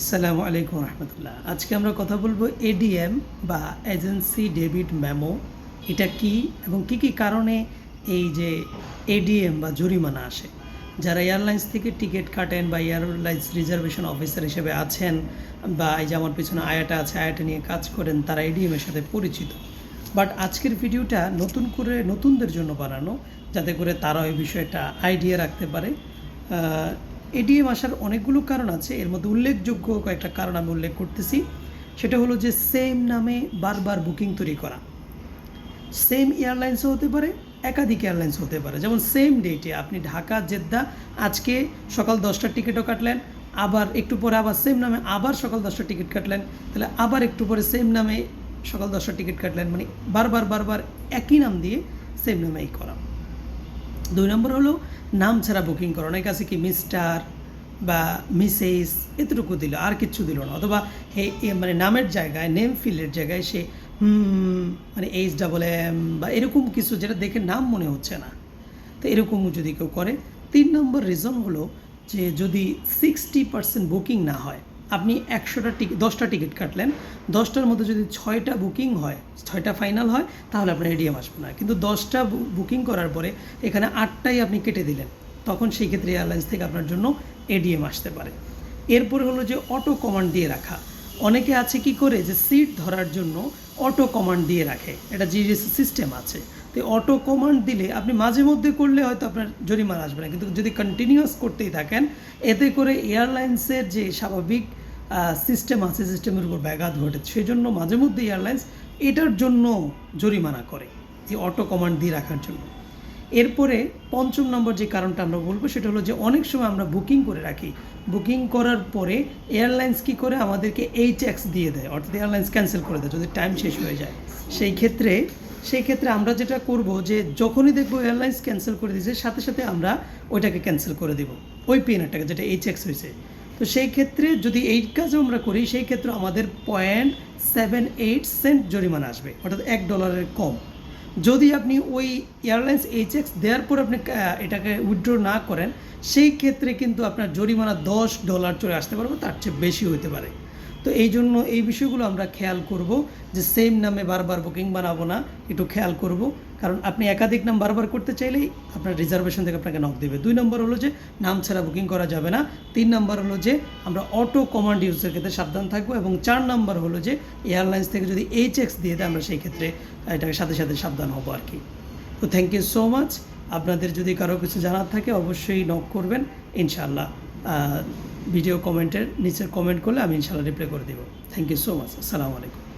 আসসালামু আলাইকুম রহমতুল্লাহ। আজকে আমরা কথা বলব এডিএম বা এজেন্সি ডেবিট মেমো। এটা কি এবং কি কি কারণে এই যে এডিএম বা জরিমানা আসে? যারা এয়ারলাইন্স থেকে টিকিট কাটেন বা এয়ারলাইন্স রিজার্ভেশন অফিসার হিসেবে আছেন বা এই যে আমার পিছনে আয়াটা আছে, আয়াটা নিয়ে কাজ করেন, তারা এডিএম এর সাথে পরিচিত। বাট আজকের ভিডিওটা নতুন করে নতুনদের জন্য বানানো, যাতে করে তারা ওই বিষয়টা আইডিয়া রাখতে পারে। এডিএম আসার অনেকগুলো কারণ আছে। এর মধ্যে উল্লেখযোগ্য কয়েকটা কারণ আমি উল্লেখ করতেছি। সেটা হলো যে সেম নামে বারবার বুকিং তৈরি করা। সেম এয়ারলাইন্সও হতে পারে, একাধিক এয়ারলাইন্স হতে পারে। যেমন সেম ডেটে আপনি ঢাকা, জেদ্দা, আজকে সকাল দশটার টিকিটও কাটলেন, আবার একটু পরে আবার সেম নামে আবার সকাল দশটার টিকিট কাটলেন, তাহলে আবার একটু পরে সেম নামে সকাল দশটার টিকিট কাটলেন। মানে বারবার বারবার একই নাম দিয়ে সেম নামেই করা। দুই নম্বর হলো, নাম ছাড়া বুকিং করা অনেক আছে কি মিস্টার বা মিসেস এতটুকু দিল, আর কিচ্ছু দিল না। অথবা হে মানে নামের জায়গায় নেম ফিলের জায়গায় সে মানে এইচ ডাবল এম বা এরকম কিছু যেটা দেখে নাম মনে হচ্ছে না। তো এরকম যদি কেউ করে। তিন নম্বর রিজন হলো যে যদি সিক্সটি পার্সেন্ট বুকিং না হয় আপনি একশোটা টিকিট দশটা টিকিট কাটলেন, দশটার মধ্যে যদি ছয়টা বুকিং হয়, ছয়টা ফাইনাল হয়, তাহলে আপনার এডিএম আসবে না। কিন্তু দশটা বুকিং করার পরে এখানে আটটাই আপনি কেটে দিলেন, তখন সেই ক্ষেত্রে এয়ারলাইন্স থেকে আপনার জন্য এডিএম আসতে পারে। এরপরে হলো যে অটো কমান্ড দিয়ে রাখা। অনেকে আছে কি করে যে সিট ধরার জন্য অটো কমান্ড দিয়ে রাখে। এটা জিডিএস সিস্টেম আছে। তো অটো কমান্ড দিলে আপনি মাঝে মধ্যে করলে হয়তো আপনার জরিমানা আসবে না। কিন্তু যদি কন্টিনিউয়াস করতেই থাকেন, এতে করে এয়ারলাইন্সের যে স্বাভাবিক সিস্টেম আছে সিস্টেমের উপর ব্যাঘাত ঘটে। সেই জন্য মাঝে মধ্যে এয়ারলাইন্স এটার জন্য জরিমানা করে এই অটো কমান্ড দিয়ে রাখার জন্য। এরপরে পঞ্চম নম্বর যে কারণটা আমরা বলব, সেটা হলো যে অনেক সময় আমরা বুকিং করে রাখি। বুকিং করার পরে এয়ারলাইন্স কি করে? আমাদেরকে এইচ এক্স দিয়ে দেয়, অর্থাৎ এয়ারলাইন্স ক্যান্সেল করে দেয়, যদি টাইম শেষ হয়ে যায়। সেই ক্ষেত্রে সেই ক্ষেত্রে আমরা যেটা করব যে যখনই দেখব এয়ারলাইন্স ক্যান্সেল করে দিয়েছে, সাথে সাথে আমরা ওইটাকে ক্যান্সেল করে দেব। ওই পেনারটাকে যেটা এইচ এক্স হয়েছে। তো সেই ক্ষেত্রে যদি এই কাজও আমরা করি, সেই ক্ষেত্রে আমাদের পয়েন্ট সেভেন এইট সেন্ট জরিমানা আসবে, অর্থাৎ এক ডলারের কম। যদি আপনি ওই এয়ারলাইন্স এইচ এক্স দেওয়ার পর আপনি এটাকে উইথড্র না করেন, সেই ক্ষেত্রে কিন্তু আপনার জরিমানা দশ ডলার চলে আসতে পারবে, তার চেয়ে বেশি হতে পারে। তো এই জন্য এই বিষয়গুলো আমরা খেয়াল করব যে সেম নামে বারবার বুকিং বানাবো না, একটু খেয়াল করব। কারণ আপনি একাধিক নাম বারবার করতে চাইলেই আপনার রিজার্ভেশন থেকে আপনাকে নক দেবে। দুই নম্বর হলো যে নাম ছাড়া বুকিং করা যাবে না। তিন নম্বর হলো যে আমরা অটো কমান্ড ইউজের ক্ষেত্রে সাবধান থাকব এবং চার নম্বর হলো যে এয়ারলাইন্স থেকে যদি এইচ এক্স দিয়ে দেয়, আমরা সেই ক্ষেত্রে এটাকে সাথে সাথে সাবধান হব আর কি। তো থ্যাংক ইউ সো মাচ আপনাদের যদি কারও কিছু জানার থাকে, অবশ্যই নক করবেন। ইনশাআল্লাহ। ভিডিও কমেন্টের নিচের কমেন্ট করলে আমি ইনশাল্লাহ রিপ্লাই করে দেবো। থ্যাংক ইউ সো মাচ আসসালামু আলাইকুম